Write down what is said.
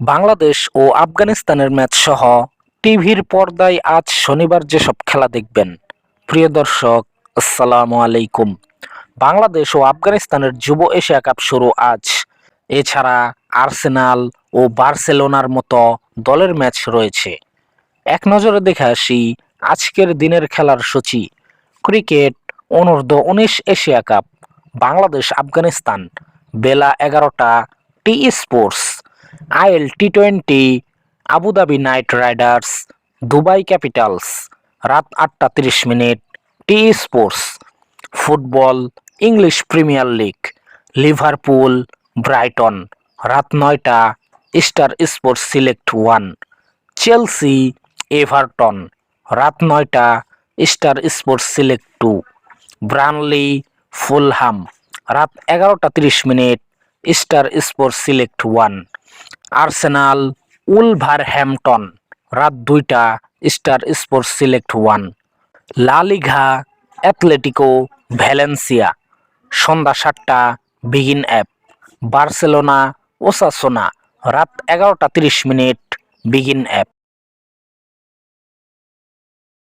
বাংলাদেশ ও আফগানিস্তানের ম্যাচ সহ টিভির পর্দায় আজ শনিবার যেসব খেলা দেখবেন। প্রিয় দর্শক, আসসালামু আলাইকুম। বাংলাদেশ ও আফগানিস্তানের যুব এশিয়া কাপ শুরু আজ। এছাড়া আর্সেনাল ও বার্সেলোনার মতো দলের ম্যাচ রয়েছে। এক নজরে দেখে আসি আজকের দিনের খেলার সূচি। ক্রিকেট, অনূর্ধ্ব উনিশ এশিয়া কাপ বাংলাদেশ আফগানিস্তান বেলা এগারোটা, T Sports. IL T twenty Abu Dhabi Knight Riders, Dubai Capitals, রাত আটটা তিরিশ minute T Sports football, English Premier League, Liverpool, Brighton, রাত নয়টা, Star Sports Select one, Chelsea, Everton, রাত নয়টা, Star Sports Select two, Burnley, Fulham, রাত এগারোটা তিরিশ minute, Star Sports Select one. Arsenal Wolverhampton, রাত দুইটা, Star Sports Select one. La Liga Atletico, Valencia. সন্ধ্যা সাতটা, বিগিন অ্যাপ। বার্সেলোনা, ওসাসোনা। রাত এগারোটা তিরিশ মিনিট, বিগিন অ্যাপ।